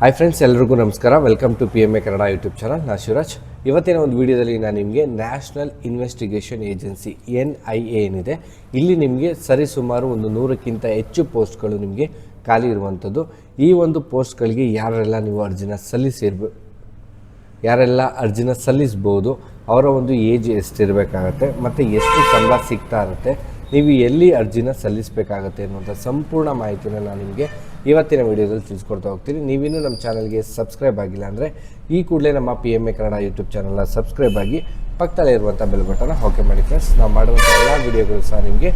Hi friends ಎಲ್ರಿಗೂ ನಮಸ್ಕಾರ. Welcome to P M A Kannada YouTube channel ನಾ ಶಿವರಾಜ್. ಇವತ್ತಿನ ಒಂದು ವಿಡಿಯೋದಲ್ಲಿ ನಾನು ನಿಮಗೆ National Investigation Agency N I A ಏನಿದೆ, ಇಲ್ಲಿ ನಿಮಗೆ ಸರಿಸುಮಾರು ಒಂದು ನೂರಕ್ಕಿಂತ ಹೆಚ್ಚು ಪೋಸ್ಟ್ಗಳು ನಿಮಗೆ ಖಾಲಿ ಇರುವಂಥದ್ದು ಈ ಒಂದು ಪೋಸ್ಟ್ಗಳಿಗೆ ಯಾರೆಲ್ಲ ನೀವು ಅರ್ಜಿನ ಸಲ್ಲಿಸಿರ್ಬ, ಯಾರೆಲ್ಲ ಅರ್ಜಿನ ಸಲ್ಲಿಸ್ಬೋದು, ಅವರ ಒಂದು ಏಜ್ ಎಷ್ಟಿರಬೇಕಾಗತ್ತೆ, ಮತ್ತು ಎಷ್ಟು ಸಂಬಳ ಸಿಗ್ತಾ ಇರುತ್ತೆ, ನೀವು ಎಲ್ಲಿ ಅರ್ಜಿನ ಸಲ್ಲಿಸಬೇಕಾಗತ್ತೆ ಅನ್ನುವಂಥ ಸಂಪೂರ್ಣ ಮಾಹಿತಿನ ನಾನು ನಿಮಗೆ ಇವತ್ತಿನ ವಿಡಿಯೋದಲ್ಲಿ ತಿಳಿಸ್ಕೊಡ್ತಾ ಹೋಗ್ತೀನಿ. ನೀವಿನ್ನೂ ನಮ್ಮ ಚಾನಲ್ಗೆ ಸಬ್ಸ್ಕ್ರೈಬ್ ಆಗಿಲ್ಲ ಅಂದರೆ ಈ ಕೂಡಲೇ ನಮ್ಮ P M A Kannada YouTube ಚಾನಲ್ನ ಸಬ್ಸ್ಕ್ರೈಬ್ ಆಗಿ ಪಕ್ಕದಲ್ಲೇ ಇರುವಂಥ ಬೆಲ್ ಬಟನ್ನ ಓಕೆ ಮಾಡಿ ಫ್ರೆಂಡ್ಸ್ ನಾವು ಮಾಡುವಂಥ ಎಲ್ಲ ವಿಡಿಯೋಗಳು ಸಹ ನಿಮಗೆ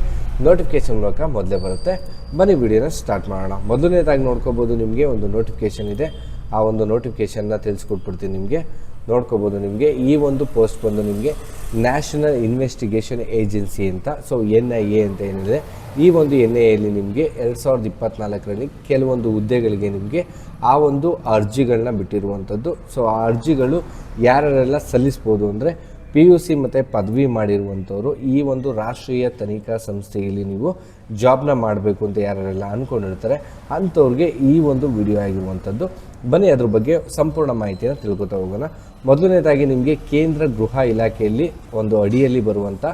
ನೋಟಿಫಿಕೇಶನ್ ಮೂಲಕ ಮೊದಲೇ ಬರುತ್ತೆ. ಬನ್ನಿ, ವಿಡಿಯೋನ ಸ್ಟಾರ್ಟ್ ಮಾಡೋಣ. ಮೊದಲನೇದಾಗಿ ನೋಡ್ಕೋಬೋದು ನಿಮಗೆ ಒಂದು ನೋಟಿಫಿಕೇಶನ್ ಇದೆ. ಆ ಒಂದು ನೋಟಿಫಿಕೇಷನ್ನ ತಿಳಿಸ್ಕೊಟ್ಬಿಡ್ತೀನಿ ನಿಮಗೆ. ನೋಡ್ಕೋಬೋದು ನಿಮಗೆ. ಈ ಒಂದು ಪೋಸ್ಟ್ ಬಂದು ನಿಮಗೆ ನ್ಯಾಷನಲ್ ಇನ್ವೆಸ್ಟಿಗೇಷನ್ ಏಜೆನ್ಸಿ ಅಂತ ಸೊ ಎನ್ ಐ ಎ ಅಂತ ಏನಿದೆ, ಈ ಒಂದು ಎನ್ ಐ ಎಲ್ಲಿ ನಿಮಗೆ ಎರಡು ಸಾವಿರದ ಇಪ್ಪತ್ತ್ನಾಲ್ಕರಲ್ಲಿ ಕೆಲವೊಂದು ಹುದ್ದೆಗಳಿಗೆ ನಿಮಗೆ ಆ ಒಂದು ಅರ್ಜಿಗಳನ್ನ ಬಿಟ್ಟಿರುವಂಥದ್ದು. ಸೊ ಆ ಅರ್ಜಿಗಳು ಯಾರೆಲ್ಲ ಸಲ್ಲಿಸ್ಬೋದು ಅಂದರೆ ಪಿ ಯು ಸಿ ಮತ್ತು ಪದವಿ ಮಾಡಿರುವಂಥವರು ಈ ಒಂದು ರಾಷ್ಟ್ರೀಯ ತನಿಖಾ ಸಂಸ್ಥೆಯಲ್ಲಿ ನೀವು ಜಾಬ್ನ ಮಾಡಬೇಕು ಅಂತ ಯಾರೆಲ್ಲ ಅಂದ್ಕೊಂಡಿರ್ತಾರೆ ಅಂಥವ್ರಿಗೆ ಈ ಒಂದು ವಿಡಿಯೋ ಆಗಿರುವಂಥದ್ದು. ಬನ್ನಿ ಅದ್ರ ಬಗ್ಗೆ ಸಂಪೂರ್ಣ ಮಾಹಿತಿಯನ್ನು ತಿಳ್ಕೊತಾ ಹೋಗೋಣ. ಮೊದಲನೇದಾಗಿ ನಿಮಗೆ ಕೇಂದ್ರ ಗೃಹ ಇಲಾಖೆಯಲ್ಲಿ ಒಂದು ಅಡಿಯಲ್ಲಿ ಬರುವಂಥ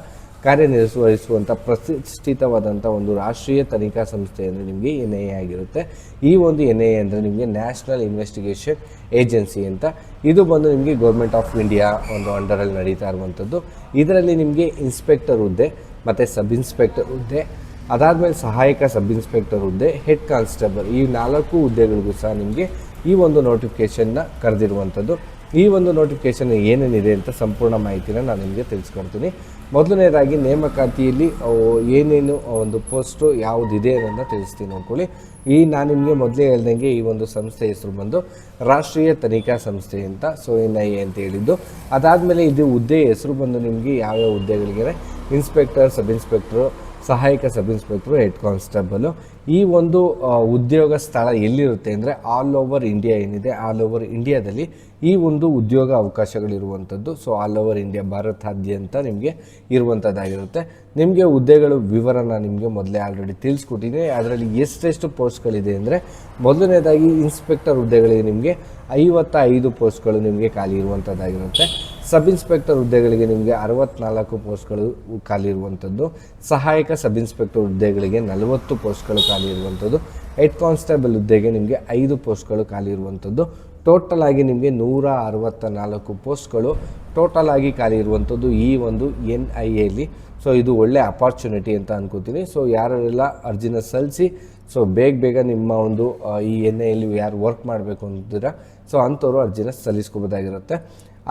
ಕಾರ್ಯನಿರ್ವಹಿಸುವಂಥ ಪ್ರತಿಷ್ಠಿತವಾದಂಥ ಒಂದು ರಾಷ್ಟ್ರೀಯ ತನಿಖಾ ಸಂಸ್ಥೆ ಅಂದರೆ ನಿಮಗೆ ಎನ್ ಐ ಎ ಆಗಿರುತ್ತೆ. ಈ ಒಂದು ಎನ್ ಐ ಎ ಅಂದರೆ ನಿಮಗೆ ನ್ಯಾಷನಲ್ ಇನ್ವೆಸ್ಟಿಗೇಷನ್ ಏಜೆನ್ಸಿ ಅಂತ. ಇದು ಬಂದು ನಿಮಗೆ ಗೌರ್ಮೆಂಟ್ ಆಫ್ ಇಂಡಿಯಾ ಒಂದು ಅಂಡರಲ್ಲಿ ನಡೀತಾ ಇರುವಂಥದ್ದು ಇದರಲ್ಲಿ ನಿಮಗೆ ಇನ್ಸ್ಪೆಕ್ಟರ್ ಹುದ್ದೆ, ಮತ್ತು ಸಬ್ ಇನ್ಸ್ಪೆಕ್ಟರ್ ಹುದ್ದೆ, ಅದಾದಮೇಲೆ ಸಹಾಯಕ ಸಬ್ ಇನ್ಸ್ಪೆಕ್ಟರ್ ಹುದ್ದೆ ಹೆಡ್ ಕಾನ್ಸ್ಟೇಬಲ್ ಈ ನಾಲ್ಕು ಹುದ್ದೆಗಳಿಗೂ ಸಹ ನಿಮಗೆ ಈ ಒಂದು ನೋಟಿಫಿಕೇಷನ್ನ ಕರೆದಿರುವಂಥದ್ದು ಈ ಒಂದು ನೋಟಿಫಿಕೇಷನ್ ಏನೇನಿದೆ ಅಂತ ಸಂಪೂರ್ಣ ಮಾಹಿತಿನ ನಾನು ನಿಮಗೆ ತಿಳಿಸ್ಕೊಡ್ತೀನಿ. ಮೊದಲನೇದಾಗಿ ನೇಮಕಾತಿಯಲ್ಲಿ ಏನೇನು ಒಂದು ಪೋಸ್ಟು ಯಾವುದಿದೆ ಅನ್ನೋದನ್ನ ತಿಳಿಸ್ತೀನಿ ಅಂದ್ಕೊಳ್ಳಿ. ಈ ನಾನು ನಿಮಗೆ ಮೊದಲೇ ಹೇಳ್ದಂಗೆ ಈ ಒಂದು ಸಂಸ್ಥೆ ಹೆಸರು ಬಂದು ರಾಷ್ಟ್ರೀಯ ತನಿಖಾ ಸಂಸ್ಥೆ ಅಂತ, ಸೊ ಎನ್ ಐ ಎ ಅಂತ ಹೇಳಿದ್ದು. ಅದಾದಮೇಲೆ ಇದು ಹುದ್ದೆ ಹೆಸರು ಬಂದು ನಿಮಗೆ ಯಾವ್ಯಾವ ಹುದ್ದೆಗಳಿಗೆ ಇನ್ಸ್ಪೆಕ್ಟರ್, ಸಬ್ ಇನ್ಸ್ಪೆಕ್ಟ್ರು ಸಹಾಯಕ ಸಬ್ ಇನ್ಸ್ಪೆಕ್ಟ್ರು ಹೆಡ್ ಕಾನ್ಸ್ಟೇಬಲು. ಈ ಒಂದು ಉದ್ಯೋಗ ಸ್ಥಳ ಎಲ್ಲಿರುತ್ತೆ ಅಂದರೆ ಆಲ್ ಓವರ್ ಇಂಡಿಯಾ ಏನಿದೆ, ಆಲ್ ಓವರ್ ಇಂಡಿಯಾದಲ್ಲಿ ಈ ಒಂದು ಉದ್ಯೋಗ ಅವಕಾಶಗಳಿರುವಂಥದ್ದು. ಸೊ, ಆಲ್ ಓವರ್ ಇಂಡಿಯಾ ಭಾರತಾದ್ಯಂತ ನಿಮಗೆ ಇರುವಂಥದ್ದಾಗಿರುತ್ತೆ. ನಿಮಗೆ ಹುದ್ದೆಗಳು ನಾನು ನಿಮಗೆ ಮೊದಲೇ ಆಲ್ರೆಡಿ ತಿಳಿಸ್ಕೊಟ್ಟಿದ್ದೀನಿ. ಅದರಲ್ಲಿ ಎಷ್ಟೆಷ್ಟು ಪೋಸ್ಟ್ಗಳಿದೆ ಅಂದರೆ ಮೊದಲನೇದಾಗಿ ಇನ್ಸ್ಪೆಕ್ಟರ್ ಹುದ್ದೆಗಳಿಗೆ ನಿಮಗೆ ಐವತ್ತ ಐದು ಪೋಸ್ಟ್ಗಳು ನಿಮಗೆ ಖಾಲಿ ಇರುವಂಥದ್ದಾಗಿರುತ್ತೆ. ಸಬ್ ಇನ್ಸ್ಪೆಕ್ಟರ್ ಹುದ್ದೆಗಳಿಗೆ ನಿಮಗೆ ಅರವತ್ನಾಲ್ಕು ಪೋಸ್ಟ್ಗಳು ಖಾಲಿ ಇರುವಂಥದ್ದು. ಸಹಾಯಕ ಸಬ್ ಇನ್ಸ್ಪೆಕ್ಟರ್ ಹುದ್ದೆಗಳಿಗೆ ನಲವತ್ತು ಪೋಸ್ಟ್ಗಳು ಖಾಲಿ ಇರುವಂಥದ್ದು. ಹೆಡ್ ಕಾನ್ಸ್ಟೇಬಲ್ ಹುದ್ದೆಗೆ ನಿಮಗೆ ಐದು ಪೋಸ್ಟ್ಗಳು ಖಾಲಿ ಇರುವಂಥದ್ದು. ಟೋಟಲ್ ಆಗಿ ನಿಮಗೆ ನೂರ ಅರವತ್ತ ನಾಲ್ಕು ಪೋಸ್ಟ್ಗಳು ಟೋಟಲ್ ಆಗಿ ಖಾಲಿ ಇರುವಂಥದ್ದು ಈ ಒಂದು ಎನ್ ಐ ಎಲ್ಲಿ ಸೊ, ಇದು ಒಳ್ಳೆ ಅಪಾರ್ಚುನಿಟಿ ಅಂತ ಅನ್ಕೋತೀನಿ. ಸೊ, ಯಾರೆಲ್ಲ ಅರ್ಜಿನ ಸಲ್ಲಿಸಿ, ಸೊ, ಬೇಗ ಬೇಗ ನಿಮ್ಮ ಒಂದು ಈ ಎನ್ ಐಯಲ್ಲಿ ಯಾರು ವರ್ಕ್ ಮಾಡಬೇಕು ಅಂತೀರಾ ಸೊ, ಅಂಥವ್ರು ಅರ್ಜಿನ ಸಲ್ಲಿಸ್ಕೋಬೋದಾಗಿರುತ್ತೆ.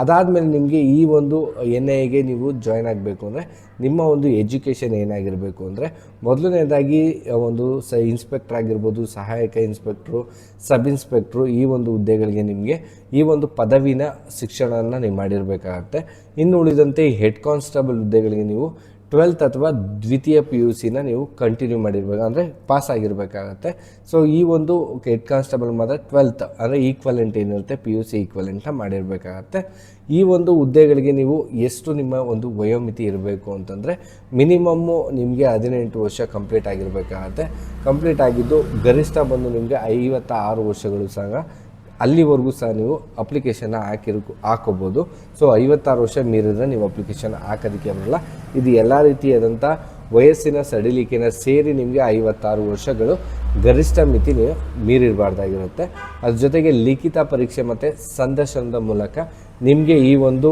ಅದಾದಮೇಲೆ ನಿಮಗೆ ಈ ಒಂದು ಎನ್ ಐಗೆ ನೀವು ಜಾಯ್ನ್ ಆಗಬೇಕು ಅಂದರೆ ನಿಮ್ಮ ಒಂದು ಎಜುಕೇಷನ್ ಏನಾಗಿರಬೇಕು ಅಂದರೆ ಮೊದಲನೇದಾಗಿ ಒಂದು ಸ ಇನ್ಸ್ಪೆಕ್ಟ್ರ್ ಆಗಿರ್ಬೋದು, ಸಹಾಯಕ ಇನ್ಸ್ಪೆಕ್ಟ್ರು ಸಬ್ ಇನ್ಸ್ಪೆಕ್ಟ್ರು ಈ ಒಂದು ಹುದ್ದೆಗಳಿಗೆ ನಿಮಗೆ ಈ ಒಂದು ಪದವಿನ ಶಿಕ್ಷಣವನ್ನು ನೀವು ಮಾಡಿರಬೇಕಾಗತ್ತೆ. ಇನ್ನು ಉಳಿದಂತೆ ಹೆಡ್ ಕಾನ್ಸ್ಟೇಬಲ್ ಹುದ್ದೆಗಳಿಗೆ ನೀವು ಟ್ವೆಲ್ತ್ ಅಥವಾ ದ್ವಿತೀಯ ಪಿ ಯು ಸಿನ ನೀವು ಕಂಟಿನ್ಯೂ ಮಾಡಿರ್ಬೇಕು, ಅಂದರೆ ಪಾಸ್ ಆಗಿರಬೇಕಾಗತ್ತೆ. ಸೊ ಈ ಒಂದು ಹೆಡ್ ಕಾನ್ಸ್ಟೇಬಲ್ ಮಾತ್ರ ಟ್ವೆಲ್ತ್ ಅಂದರೆ ಈಕ್ವಲೆಂಟ್ ಏನಿರುತ್ತೆ ಪಿ ಯು ಸಿ ಈಕ್ವಲೆಂಟ್ನ ಮಾಡಿರಬೇಕಾಗತ್ತೆ. ಈ ಒಂದು ಹುದ್ದೆಗಳಿಗೆ ನೀವು ಎಷ್ಟು ನಿಮ್ಮ ಒಂದು ವಯೋಮಿತಿ ಇರಬೇಕು ಅಂತಂದರೆ ಮಿನಿಮಮ್ಮು ನಿಮಗೆ ಹದಿನೆಂಟು ವರ್ಷ ಕಂಪ್ಲೀಟ್ ಆಗಿರಬೇಕಾಗತ್ತೆ. ಕಂಪ್ಲೀಟ್ ಆಗಿದ್ದು ಗರಿಷ್ಠ ಬಂದು ನಿಮಗೆ ಐವತ್ತ ಆರು ವರ್ಷಗಳು ಸಹ ಅಲ್ಲಿವರೆಗೂ ಸಹ ನೀವು ಅಪ್ಲಿಕೇಶನ್ನ ಹಾಕಿರ್, ಹಾಕೋಬೋದು. ಸೊ ಐವತ್ತಾರು ವರ್ಷ ಮೀರಿದ್ರೆ ನೀವು ಅಪ್ಲಿಕೇಶನ್ ಹಾಕೋದಕ್ಕೆ ಬರಲ್ಲ ಇದು ಎಲ್ಲ ರೀತಿಯಾದಂಥ ವಯಸ್ಸಿನ ಸಡಿಲಿಕೆನ ಸೇರಿ ನಿಮಗೆ ಐವತ್ತಾರು ವರ್ಷಗಳು ಗರಿಷ್ಠ ಮಿತಿ ನೀವು ಮೀರಿರಬಾರ್ದಾಗಿರುತ್ತೆ. ಅದ್ರ ಜೊತೆಗೆ ಲಿಖಿತ ಪರೀಕ್ಷೆ ಮತ್ತು ಸಂದರ್ಶನದ ಮೂಲಕ ನಿಮಗೆ ಈ ಒಂದು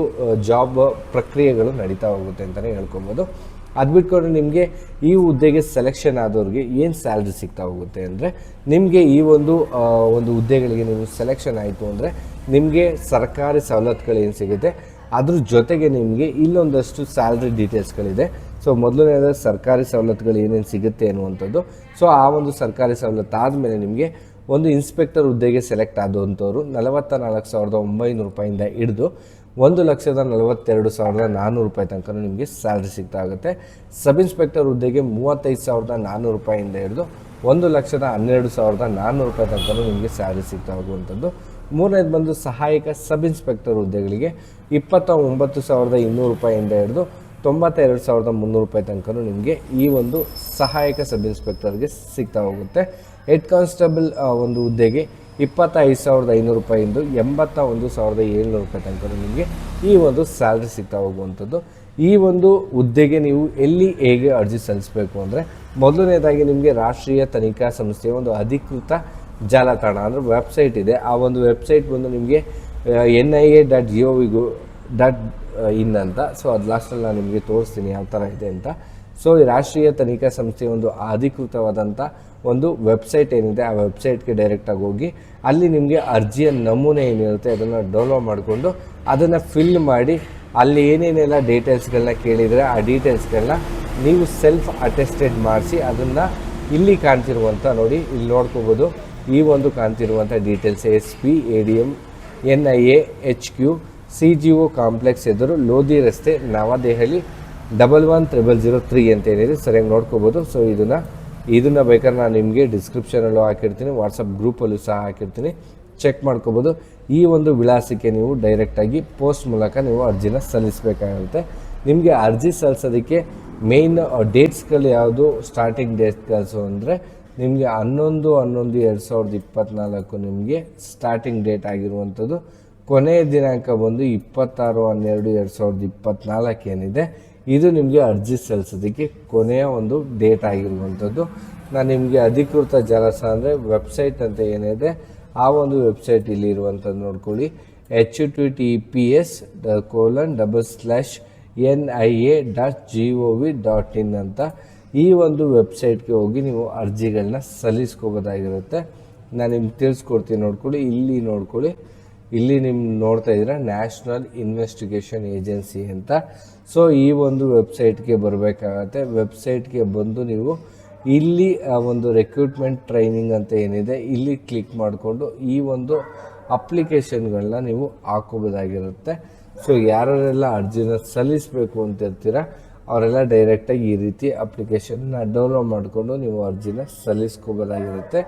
ಜಾಬ್ ಪ್ರಕ್ರಿಯೆಗಳು ನಡೀತಾ ಹೋಗುತ್ತೆ ಅಂತಲೇ ಹೇಳ್ಕೊಬೋದು. ಅದು ಬಿಟ್ಕೊಂಡು ನಿಮಗೆ ಈ ಹುದ್ದೆಗೆ ಸೆಲೆಕ್ಷನ್ ಆದವ್ರಿಗೆ ಏನು ಸ್ಯಾಲ್ರಿ ಸಿಗ್ತಾ ಹೋಗುತ್ತೆ ಅಂದರೆ ನಿಮಗೆ ಈ ಒಂದು ಒಂದು ಹುದ್ದೆಗಳಿಗೆ ನೀವು ಸೆಲೆಕ್ಷನ್ ಆಯಿತು ಅಂದರೆ ನಿಮಗೆ ಸರ್ಕಾರಿ ಸವಲತ್ತುಗಳು ಏನು ಸಿಗುತ್ತೆ, ಅದ್ರ ಜೊತೆಗೆ ನಿಮಗೆ ಇಲ್ಲೊಂದಷ್ಟು ಸ್ಯಾಲ್ರಿ ಡೀಟೇಲ್ಸ್ಗಳಿದೆ ಸೊ ಮೊದಲನೇದ ಸರ್ಕಾರಿ ಸವಲತ್ತುಗಳು ಏನೇನು ಸಿಗುತ್ತೆ ಅನ್ನುವಂಥದ್ದು. ಸೊ ಆ ಒಂದು ಸರ್ಕಾರಿ ಸವಲತ್ತು ಆದಮೇಲೆ ನಿಮಗೆ ಒಂದು ಇನ್ಸ್ಪೆಕ್ಟರ್ ಹುದ್ದೆಗೆ ಸೆಲೆಕ್ಟ್ ಆದಂಥವ್ರು ನಲವತ್ತ ನಾಲ್ಕು ಸಾವಿರದ ಒಂಬೈನೂರು ರೂಪಾಯಿಂದ ಹಿಡಿದು ಒಂದು ಲಕ್ಷದ ನಲವತ್ತೆರಡು ಸಾವಿರದ ನಾನ್ನೂರು ರೂಪಾಯಿ ತನಕ ನಿಮಗೆ ಸ್ಯಾಲ್ರಿ ಸಿಗ್ತಾ ಆಗುತ್ತೆ. ಸಬ್ ಇನ್ಸ್ಪೆಕ್ಟರ್ ಹುದ್ದೆಗೆ ಮೂವತ್ತೈದು ಸಾವಿರದ ನಾನ್ನೂರು ರೂಪಾಯಿಂದ ಹಿಡಿದು ಒಂದು ಲಕ್ಷದ ಹನ್ನೆರಡು ಸಾವಿರದ ನಾನ್ನೂರು ರೂಪಾಯಿ ತನಕ ನಿಮಗೆ ಸ್ಯಾಲ್ರಿ ಸಿಗ್ತಾ ಹೋಗುವಂಥದ್ದು. ಮೂರನೇದು ಬಂದು ಸಹಾಯಕ ಸಬ್ ಇನ್ಸ್ಪೆಕ್ಟರ್ ಹುದ್ದೆಗಳಿಗೆ ಇಪ್ಪತ್ತ ಒಂಬತ್ತು ಸಾವಿರದ ಇನ್ನೂರು ರೂಪಾಯಿಂದ ಹಿಡಿದು ತೊಂಬತ್ತೆರಡು ಸಾವಿರದ ಮುನ್ನೂರು ರೂಪಾಯಿ ತನಕ ನಿಮಗೆ ಈ ಒಂದು ಸಹಾಯಕ ಸಬ್ ಇನ್ಸ್ಪೆಕ್ಟರ್ಗೆ ಸಿಗ್ತಾ ಹೋಗುತ್ತೆ. ಹೆಡ್ ಕಾನ್ಸ್ಟೇಬಲ್ ಒಂದು ಹುದ್ದೆಗೆ ಇಪ್ಪತ್ತೈದು ಸಾವಿರದ ಐನೂರು ರೂಪಾಯಿಂದ ಎಂಬತ್ತ ಒಂದು ಸಾವಿರದ ಏಳ್ನೂರು ರೂಪಾಯಿ ತನಕ ನಿಮಗೆ ಈ ಒಂದು ಸ್ಯಾಲ್ರಿ ಸಿಗ್ತಾ ಹೋಗುವಂಥದ್ದು. ಈ ಒಂದು ಹುದ್ದೆಗೆ ನೀವು ಎಲ್ಲಿ ಹೇಗೆ ಅರ್ಜಿ ಸಲ್ಲಿಸಬೇಕು ಅಂದರೆ ಮೊದಲನೇದಾಗಿ ನಿಮಗೆ ರಾಷ್ಟ್ರೀಯ ತನಿಖಾ ಸಂಸ್ಥೆಯ ಒಂದು ಅಧಿಕೃತ ಜಾಲತಾಣ ಅಂದರೆ ವೆಬ್ಸೈಟ್ ಇದೆ. ಆ ಒಂದು ವೆಬ್ಸೈಟ್ ಬಂದು ನಿಮಗೆ N I A dot G O ವಿಗೂ dot in ಅಂತ. ಸೊ ಅದು ಲಾಸ್ಟಲ್ಲಿ ನಾನು ನಿಮಗೆ ತೋರಿಸ್ತೀನಿ ಯಾವ ಥರ ಇದೆ ಅಂತ. ಸೊ ಈ ರಾಷ್ಟ್ರೀಯ ತನಿಖಾ ಸಂಸ್ಥೆಯ ಒಂದು ಅಧಿಕೃತವಾದಂಥ ಒಂದು ವೆಬ್ಸೈಟ್ ಏನಿದೆ, ಆ ವೆಬ್ಸೈಟ್ಗೆ ಡೈರೆಕ್ಟಾಗಿ ಹೋಗಿ ಅಲ್ಲಿ ನಿಮಗೆ ಅರ್ಜಿಯ ನಮೂನೆ ಏನಿರುತ್ತೆ ಅದನ್ನು ಡೌನ್ಲೋಡ್ ಮಾಡಿಕೊಂಡು ಅದನ್ನು ಫಿಲ್ ಮಾಡಿ ಅಲ್ಲಿ ಏನೇನೆಲ್ಲ ಡೀಟೇಲ್ಸ್ಗಳನ್ನ ಕೇಳಿದರೆ ಆ ಡೀಟೇಲ್ಸ್ಗಳನ್ನ ನೀವು ಸೆಲ್ಫ್ ಅಟೆಸ್ಟೆಡ್ ಮಾಡಿಸಿ ಅದನ್ನು ಇಲ್ಲಿ ಕಾಣ್ತಿರುವಂಥ ನೋಡಿ, ಇಲ್ಲಿ ನೋಡ್ಕೋಬೋದು. ಈ ಒಂದು ಕಾಣ್ತಿರುವಂಥ details S, P, A D M N I A, H Q, C G O complex ಎದುರು ಲೋಧಿ ರಸ್ತೆ, New Delhi double one triple zero three ಅಂತ ಏನಿದೆ, ಸರಿಯಾಗಿ ನೋಡ್ಕೋಬೋದು. ಸೊ ಇದನ್ನು ಇದನ್ನು ಬೇಕಾದ್ರೆ ನಾನು ನಿಮಗೆ ಡಿಸ್ಕ್ರಿಪ್ಷನಲ್ಲೂ ಹಾಕಿರ್ತೀನಿ ವಾಟ್ಸಪ್ ಗ್ರೂಪಲ್ಲೂ ಸಹ ಹಾಕಿರ್ತೀನಿ. ಚೆಕ್ ಮಾಡ್ಕೋಬೋದು. ಈ ಒಂದು ವಿಳಾಸಕ್ಕೆ ನೀವು ಡೈರೆಕ್ಟಾಗಿ ಪೋಸ್ಟ್ ಮೂಲಕ ನೀವು ಅರ್ಜಿನ ಸಲ್ಲಿಸಬೇಕಾಗುತ್ತೆ. ನಿಮಗೆ ಅರ್ಜಿ ಸಲ್ಲಿಸೋದಕ್ಕೆ ಮೇಯ್ನ್ ಡೇಟ್ಸ್ಗಳು ಯಾವುದು ಸ್ಟಾರ್ಟಿಂಗ್ ಡೇಟ್ಸ್ಗಳು ಅಂದರೆ, ನಿಮಗೆ ಹನ್ನೊಂದು ಹನ್ನೊಂದು, ಎರಡು ಸಾವಿರದ ಇಪ್ಪತ್ತ್ನಾಲ್ಕು ನಿಮಗೆ ಸ್ಟಾರ್ಟಿಂಗ್ ಡೇಟ್ ಆಗಿರುವಂಥದ್ದು. ಕೊನೆಯ ದಿನಾಂಕ ಬಂದು ಇಪ್ಪತ್ತಾರು, ಹನ್ನೆರಡು, ಎರಡು ಸಾವಿರದ ಇಪ್ಪತ್ತ್ನಾಲ್ಕು ಏನಿದೆ. ಇದು ನಿಮಗೆ ಅರ್ಜಿ ಸಲ್ಲಿಸೋದಕ್ಕೆ ಕೊನೆಯ ಒಂದು ಡೇಟ್ ಆಗಿರುವಂಥದ್ದು. ನಾನು ನಿಮಗೆ ಅಧಿಕೃತ ಜಾಲಸ ಅಂದರೆ ವೆಬ್ಸೈಟ್ ಅಂತ ಏನಿದೆ, ಆ ಒಂದು ವೆಬ್ಸೈಟ್ ಇಲ್ಲಿ ಇರುವಂಥದ್ದು ನೋಡ್ಕೊಳ್ಳಿ. H T T P S colon double slash N I A dot G O V dot in ಅಂತ ಈ ಒಂದು ವೆಬ್ಸೈಟ್ಗೆ ಹೋಗಿ ನೀವು ಅರ್ಜಿಗಳನ್ನ ಸಲ್ಲಿಸ್ಕೋಬೋದಾಗಿರುತ್ತೆ. ನಾನು ನಿಮ್ಗೆ ತಿಳಿಸ್ಕೊಡ್ತೀನಿ ನೋಡ್ಕೊಳ್ಳಿ. ಇಲ್ಲಿ ನೋಡ್ಕೊಳ್ಳಿ. ಇಲ್ಲಿ ನಿಮ್ಮ ನೋಡ್ತಾ ಇದ್ದೀರಾ ನ್ಯಾಷನಲ್ ಇನ್ವೆಸ್ಟಿಗೇಷನ್ ಏಜೆನ್ಸಿ ಅಂತ. ಸೊ ಈ ಒಂದು ವೆಬ್ಸೈಟ್ಗೆ ಬರಬೇಕಾಗತ್ತೆ. ವೆಬ್ಸೈಟ್ಗೆ ಬಂದು ನೀವು ಇಲ್ಲಿ ಒಂದು ರೆಕ್ರೂಟ್ಮೆಂಟ್ ಟ್ರೈನಿಂಗ್ ಅಂತ ಏನಿದೆ, ಇಲ್ಲಿ ಕ್ಲಿಕ್ ಮಾಡಿಕೊಂಡು ಈ ಒಂದು ಅಪ್ಲಿಕೇಶನ್ಗಳನ್ನ ನೀವು ಹಾಕೋಬೋದಾಗಿರುತ್ತೆ ಸೊ ಯಾರೆಲ್ಲ ಅರ್ಜಿನ ಸಲ್ಲಿಸಬೇಕು ಅಂತ ಇರ್ತೀರ ಅವರೆಲ್ಲ ಡೈರೆಕ್ಟಾಗಿ ಈ ರೀತಿ ಅಪ್ಲಿಕೇಶನ್ನ ಡೌನ್ಲೋಡ್ ಮಾಡಿಕೊಂಡು ನೀವು ಅರ್ಜಿನ ಸಲ್ಲಿಸ್ಕೋಬೋದಾಗಿರುತ್ತೆ.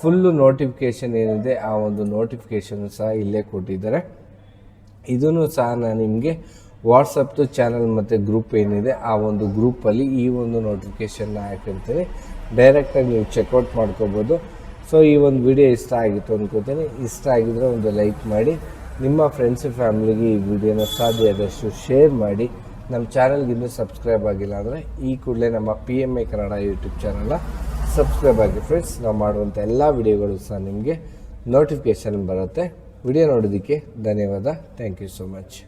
ಫುಲ್ಲು ನೋಟಿಫಿಕೇಷನ್ ಏನಿದೆ ಆ ಒಂದು ನೋಟಿಫಿಕೇಷನ್ ಸಹ ಇಲ್ಲೇ ಕೊಟ್ಟಿದ್ದಾರೆ. ಇದನ್ನು ಸಹ ನಾನು ನಿಮಗೆ ವಾಟ್ಸಪ್ದು ಚಾನಲ್ ಮತ್ತು ಗ್ರೂಪ್ ಏನಿದೆ ಆ ಒಂದು ಗ್ರೂಪಲ್ಲಿ ಈ ಒಂದು ನೋಟಿಫಿಕೇಷನ್ನ ಹಾಕಿರ್ತೀನಿ. ಡೈರೆಕ್ಟಾಗಿ ನೀವು ಚೆಕ್ಔಟ್ ಮಾಡ್ಕೋಬೋದು. ಸೊ ಈ ಒಂದು ವಿಡಿಯೋ ಇಷ್ಟ ಆಗಿತ್ತು ಅಂದ್ಕೋತೀನಿ ಇಷ್ಟ ಆಗಿದ್ರೆ ಒಂದು ಲೈಕ್ ಮಾಡಿ. ನಿಮ್ಮ ಫ್ರೆಂಡ್ಸ್ ಫ್ಯಾಮಿಲಿಗೆ ಈ ವಿಡಿಯೋನ ಸಾಧ್ಯ ಆದಷ್ಟು ಶೇರ್ ಮಾಡಿ. ನಮ್ಮ ಚಾನಲ್ಗೆ ಇನ್ನೂ ಸಬ್ಸ್ಕ್ರೈಬ್ ಆಗಿಲ್ಲ ಅಂದರೆ ಈ ಕೂಡಲೇ ನಮ್ಮ P M A Kannada YouTube ಚಾನಲ್ನ ಸಬ್ಸ್ಕ್ರೈಬ್ ಆಗಿ ಫ್ರೆಂಡ್ಸ್ ನಾವು ಮಾಡುವಂಥ ಎಲ್ಲ ವಿಡಿಯೋಗಳು ಸಹ ನಿಮಗೆ ನೋಟಿಫಿಕೇಷನ್ ಬರುತ್ತೆ. ವಿಡಿಯೋ ನೋಡೋದಕ್ಕೆ ಧನ್ಯವಾದ. Thank you so much